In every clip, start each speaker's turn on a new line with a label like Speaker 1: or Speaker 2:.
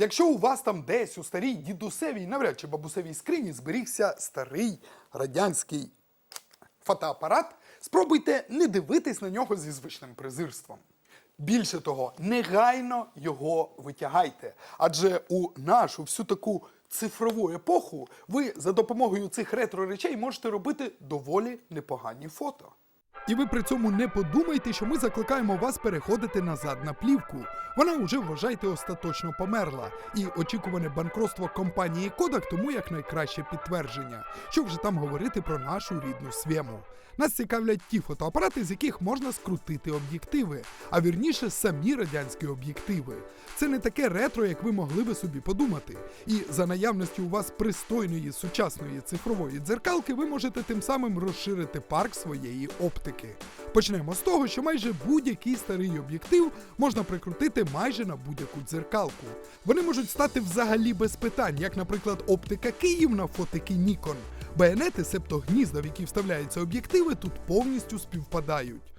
Speaker 1: Якщо у вас там десь у старій дідусевій, навряд чи бабусевій скрині зберігся старий радянський фотоапарат, спробуйте не дивитись на нього зі звичним презирством. Більше того, негайно його витягайте. Адже у нашу всю таку цифрову епоху ви за допомогою цих ретро речей можете робити доволі непогані фото. І ви при цьому не подумайте, що ми закликаємо вас переходити назад на плівку. Вона уже вважайте остаточно померла, і очікуване банкротство компанії Kodak тому як найкраще підтвердження. Що вже там говорити про нашу рідну свему. Нас цікавлять ті фотоапарати, з яких можна скрутити об'єктиви, а вірніше самі радянські об'єктиви. Це не таке ретро, як ви могли би собі подумати. І за наявності у вас пристойної сучасної цифрової дзеркалки, ви можете тим самим розширити парк своєї оптики. Почнемо з того, що майже будь-який старий об'єктив можна прикрутити майже на будь-яку дзеркалку. Вони можуть стати взагалі без питань, як, наприклад, оптика Київ на фотики Nikon. Байонети, себто гнізда, в які вставляються об'єктиви, тут повністю співпадають.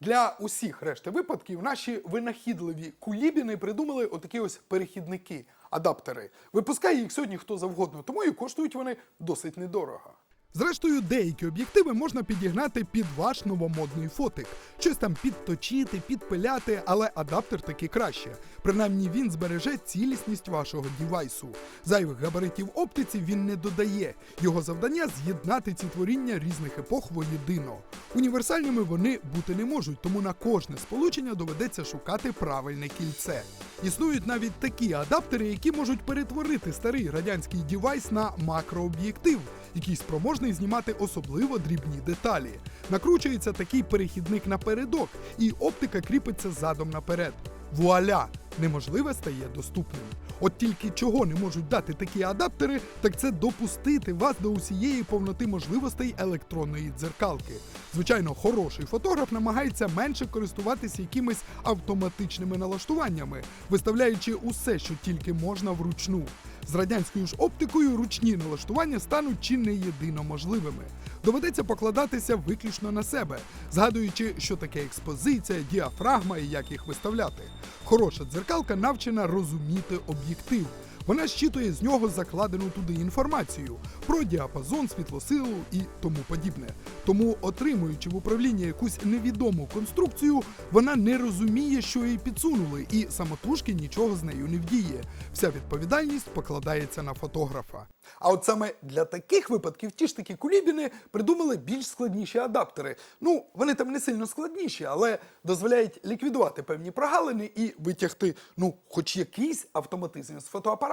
Speaker 1: Для усіх решти випадків наші винахідливі кулібіни придумали отакі ось перехідники, адаптери. Випускає їх сьогодні хто завгодно, тому і коштують вони досить недорого. Зрештою, деякі об'єктиви можна підігнати під ваш новомодний фотик, щось там підточити, підпиляти, але адаптер таки краще. Принаймні він збереже цілісність вашого дівайсу. Зайвих габаритів оптиці він не додає. Його завдання з'єднати ці творіння різних епох воєдино. Універсальними вони бути не можуть, тому на кожне сполучення доведеться шукати правильне кільце. Існують навіть такі адаптери, які можуть перетворити старий радянський дівайс на макрооб'єктив, який спроможний знімати особливо дрібні деталі. Накручується такий перехідник напередок, і оптика кріпиться задом наперед. Вуаля! Неможливе стає доступним. От тільки чого не можуть дати такі адаптери, так це допустити вас до усієї повноти можливостей електронної дзеркалки. Звичайно, хороший фотограф намагається менше користуватися якимись автоматичними налаштуваннями, виставляючи усе, що тільки можна вручну. З радянською ж оптикою ручні налаштування стануть чи не єдино можливими. Доведеться покладатися виключно на себе, згадуючи, що таке експозиція, діафрагма і як їх виставляти. Хороша дзеркалка навчена розуміти об'єктив. Вона щитує з нього закладену туди інформацію про діапазон, світлосилу і тому подібне. Тому, отримуючи в управлінні якусь невідому конструкцію, вона не розуміє, що їй підсунули, і самотужки нічого з нею не вдіє. Вся відповідальність покладається на фотографа. А от саме для таких випадків ті ж такі кулібіни придумали більш складніші адаптери. Ну, вони там не сильно складніші, але дозволяють ліквідувати певні прогалини і витягти, ну, хоч якийсь автоматизм з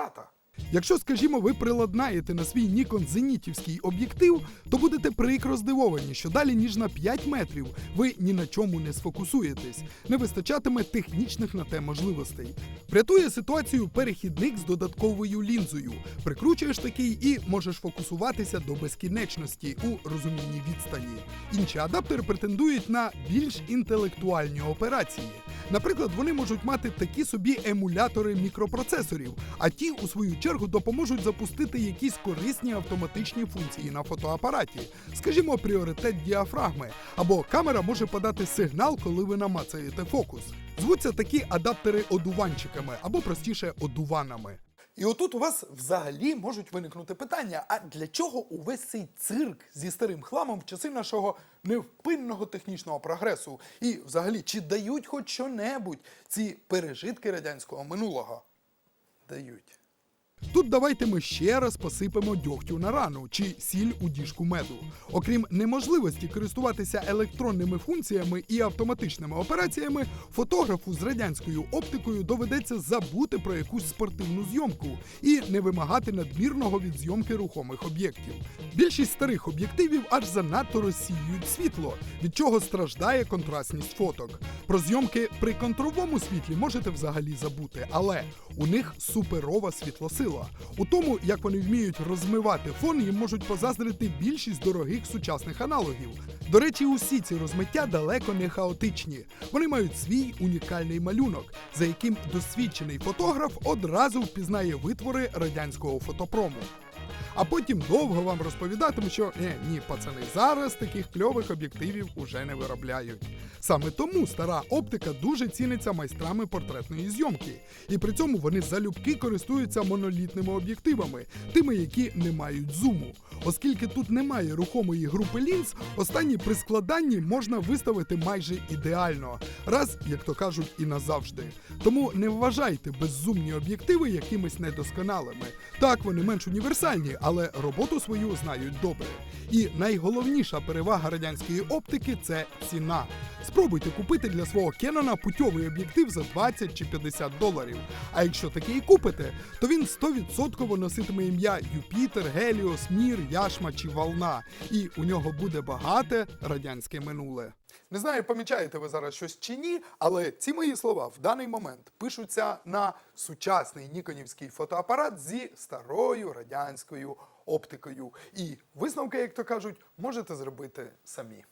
Speaker 1: фотоапарата. Якщо, скажімо, ви приладнаєте на свій Nikon зенітівський об'єктив, то будете прикро здивовані, що далі ніж на 5 метрів ви ні на чому не сфокусуєтесь, не вистачатиме технічних на те можливостей. Врятує ситуацію перехідник з додатковою лінзою. Прикручуєш такий і можеш фокусуватися до безкінечності у розумінні відстані. Інші адаптери претендують на більш інтелектуальні операції. Наприклад, вони можуть мати такі собі емулятори мікропроцесорів, а ті, у свою чергу, допоможуть запустити якісь корисні автоматичні функції на фотоапараті, скажімо, пріоритет діафрагми, або камера може подати сигнал, коли ви намацаєте фокус. Звуться такі адаптери одуванчиками або простіше одуванами. І отут у вас взагалі можуть виникнути питання: а для чого увесь цей цирк зі старим хламом в часи нашого невпинного технічного прогресу? І взагалі, чи дають хоч що-небудь ці пережитки радянського минулого? Дають. Тут давайте ми ще раз посипемо дьогтю на рану чи сіль у діжку меду. Окрім неможливості користуватися електронними функціями і автоматичними операціями, фотографу з радянською оптикою доведеться забути про якусь спортивну зйомку і не вимагати надмірного від зйомки рухомих об'єктів. Більшість старих об'єктивів аж занадто розсіюють світло, від чого страждає контрастність фоток. Про зйомки при контровому світлі можете взагалі забути, але у них суперова світлосила. У тому, як вони вміють розмивати фон, їм можуть позаздрити більшість дорогих сучасних аналогів. До речі, усі ці розмиття далеко не хаотичні. Вони мають свій унікальний малюнок, за яким досвідчений фотограф одразу впізнає витвори радянського фотопрому. А потім довго вам розповідатиму, що е, ні, пацани, зараз таких кльових об'єктивів уже не виробляють. Саме тому стара оптика дуже ціниться майстрами портретної зйомки. І при цьому вони залюбки користуються монолітними об'єктивами, тими, які не мають зуму. Оскільки тут немає рухомої групи лінз, останні при складанні можна виставити майже ідеально, раз, як то кажуть, і назавжди. Тому не вважайте беззумні об'єктиви якимись недосконалими. Так, вони менш універсальні, але роботу свою знають добре. І найголовніша перевага радянської оптики це ціна. Спробуйте купити для свого Кенона путьовий об'єктив за 20 чи 50 доларів. А якщо такий купите, то він 100% носитиме ім'я Юпітер, Геліос, Мір, Яшма чи Волна. І у нього буде багате радянське минуле. Не знаю, помічаєте ви зараз щось чи ні, але ці мої слова в даний момент пишуться на сучасний ніконівський фотоапарат зі старою радянською оптикою. І висновки, як то кажуть, можете зробити самі.